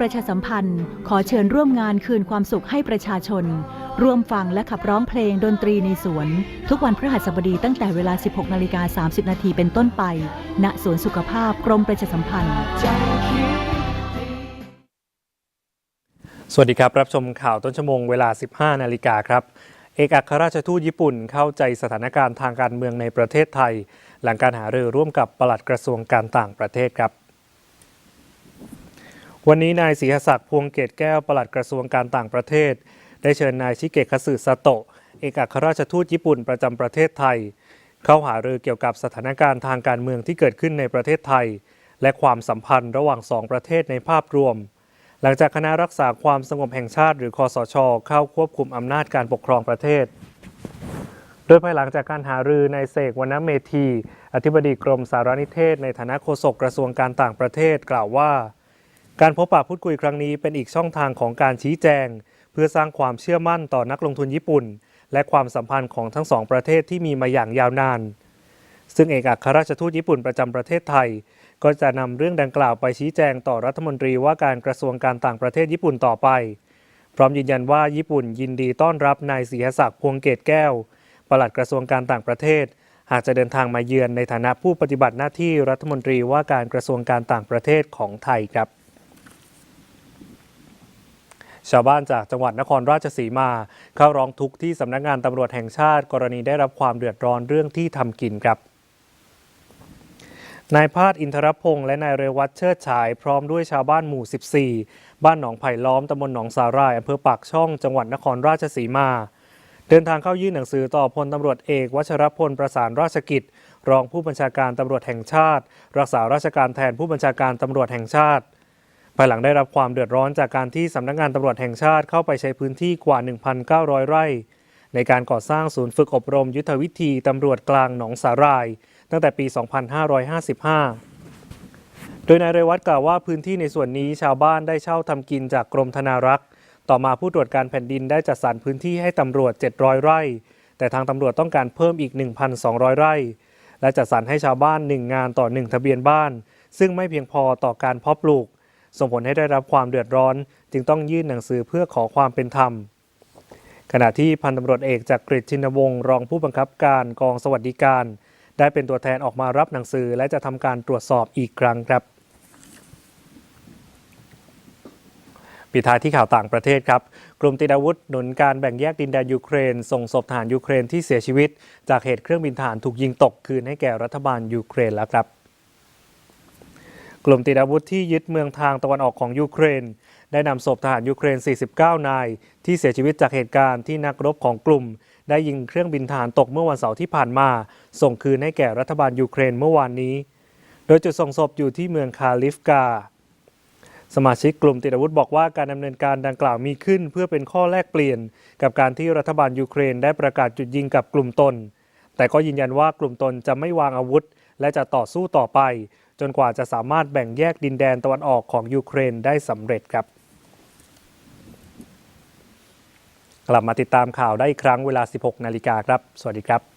ประชาสัมพันธ์ ขอเชิญร่วมงานคืนความสุขให้ประชาชน ร่วมฟังและขับร้องเพลงดนตรีในสวน ทุกวันพฤหัสบดีตั้งแต่เวลา 16นาฬิกา30 นาทีเป็นต้นไป ณสวนสุขภาพกรมประชาสัมพันธ์ สวัสดีครับ รับชมข่าวต้นชั่วโมงเวลา 15 นาฬิกาครับเอกอัครราชทูตญี่ปุ่นเข้าใจสถานการณ์ทางการเมืองในประเทศไทย หลังการหารือร่วมกับปลัดกระทรวงการต่างประเทศครับ วันนี้นายศรีหศักดิ์พวงเกตแก้วปลัดกระทรวงการต่างประเทศ ได้เชิญนายชิเกะคัสึซาโตะเอกอัครราชทูตญี่ปุ่นประจำประเทศไทย เข้าหารือเกี่ยวกับสถานการณ์ทางการเมืองที่เกิดขึ้นในประเทศไทย และความสัมพันธ์ระหว่างสองประเทศในภาพรวม หลังจากคณะรักษาความสงบแห่งชาติหรือคอสช เข้าควบคุมอำนาจการปกครองประเทศ โดยภายหลังจากการหารือในเสกวรรณเมธี อธิบดีกรมสารนิเทศ ในฐานะโฆษกกระทรวงการต่างประเทศกล่าวว่า การพบปะพูดคุยครั้งนี้เป็นอีกช่องทางของการชี้แจง เพื่อสร้างความเชื่อมั่นต่อนักลงทุนญี่ปุ่น และความสัมพันธ์ของทั้งสองประเทศที่มีมาอย่างยาวนาน ซึ่งเอกอัครราชทูตญี่ปุ่นประจำประเทศไทย ก็จะนำเรื่องดังกล่าวไปชี้แจงต่อรัฐมนตรีว่าการกระทรวงการต่างประเทศญี่ปุ่นต่อไป พร้อมยืนยันว่าญี่ปุ่นยินดีต้อนรับนายศรีหศักดิ์พวงเกตแก้วปลัดกระทรวงการต่างประเทศ หากจะเดินทางมาเยือนในฐานะผู้ปฏิบัติหน้าที่รัฐมนตรีว่าการกระทรวงการต่างประเทศของไทยครับ ชาวบ้านจากจังหวัดนครราชสีมา เข้าร้องทุกข์ที่สำนักงานตำรวจแห่งชาติ กรณีได้รับความเดือดร้อนเรื่องที่ทำกินครับนายพาดอินทรพงษ์และนายเรวัตเชิดฉาย พร้อมด้วยชาวบ้านหมู่ 14 บ้านหนองไผ่ล้อมตำบลหนองสาหร่ายอำเภอปากช่องจังหวัดนครราชสีมา เดินทางเข้ายื่นหนังสือต่อพลตำรวจเอกวชรพลประสานราชกิจ รองผู้บัญชาการตำรวจแห่งชาติ รักษาราชการแทนผู้บัญชาการตำรวจแห่งชาติ ภายหลังได้รับความเดือดร้อนจากการที่สำนักงานตำรวจแห่งชาติเข้าไปใช้พื้นที่กว่า 1,900 ไร่ ในการก่อสร้างศูนย์ฝึกอบรมยุทธวิธีตำรวจกลางหนองสาหร่าย ตั้งแต่ปี 2555 โดยนายเรวัตกล่าวว่าพื้นที่ในส่วนนี้ชาวบ้านได้เช่าทำกินจากกรมธนารักษ์ ต่อมาผู้ตรวจการแผ่นดินได้จัดสรรพื้นที่ให้ตำรวจ 700 ไร่ แต่ทางตำรวจต้องการเพิ่มอีก 1,200 ไร่ และจัดสรรให้ชาวบ้าน 1 งานต่อ 1 ทะเบียนบ้าน ซึ่งไม่เพียงพอต่อการเพาะปลูก ส่งผลให้ได้รับความเดือดร้อน จึงต้องยื่นหนังสือเพื่อขอความเป็นธรรม ขณะที่พันตำรวจเอกจากกฤษชินวงศ์รองผู้บังคับการกองสวัสดิการ ได้เป็นตัวแทนออกมารับหนังสือ และจะทำการตรวจสอบอีกครั้งครับปิดท้ายที่ข่าวต่างประเทศครับ กลุ่มติดอาวุธหนุนการแบ่งแยกดินแดนยูเครน ส่งศพทหารยูเครนที่เสียชีวิต จากเหตุเครื่องบินทหารถูกยิงตกคืนให้แก่รัฐบาลยูเครนแล้วครับ กลุ่มติดอาวุธที่ยึดเมืองทางตะวันออกของยูเครน ได้นำศพทหารยูเครน 49 นาย ที่เสียชีวิตจากเหตุการณ์ที่นักรบของกลุ่ม ได้ยิงเครื่องบินทหารตกเมื่อวันเสาร์ที่ผ่านมา ส่งคืนให้แก่รัฐบาลยูเครนเมื่อวานนี้ โดยจุดส่งศพอยู่ที่เมืองคาลิฟกา สมาชิกกลุ่มติดอาวุธบอกว่าการดำเนินการดังกล่าวมีขึ้น เพื่อเป็นข้อแลกเปลี่ยน กับการที่รัฐบาลยูเครนได้ประกาศจุดยิงกับกลุ่มตน แต่ก็ยืนยันว่ากลุ่มตนจะไม่วางอาวุธ และจะต่อสู้ต่อไป จนกว่าจะสามารถแบ่งแยกดินแดนตะวันออกของยูเครนได้สำเร็จครับ กลับมาติดตามข่าวได้อีกครั้งเวลา 16 นาฬิกาครับ สวัสดีครับ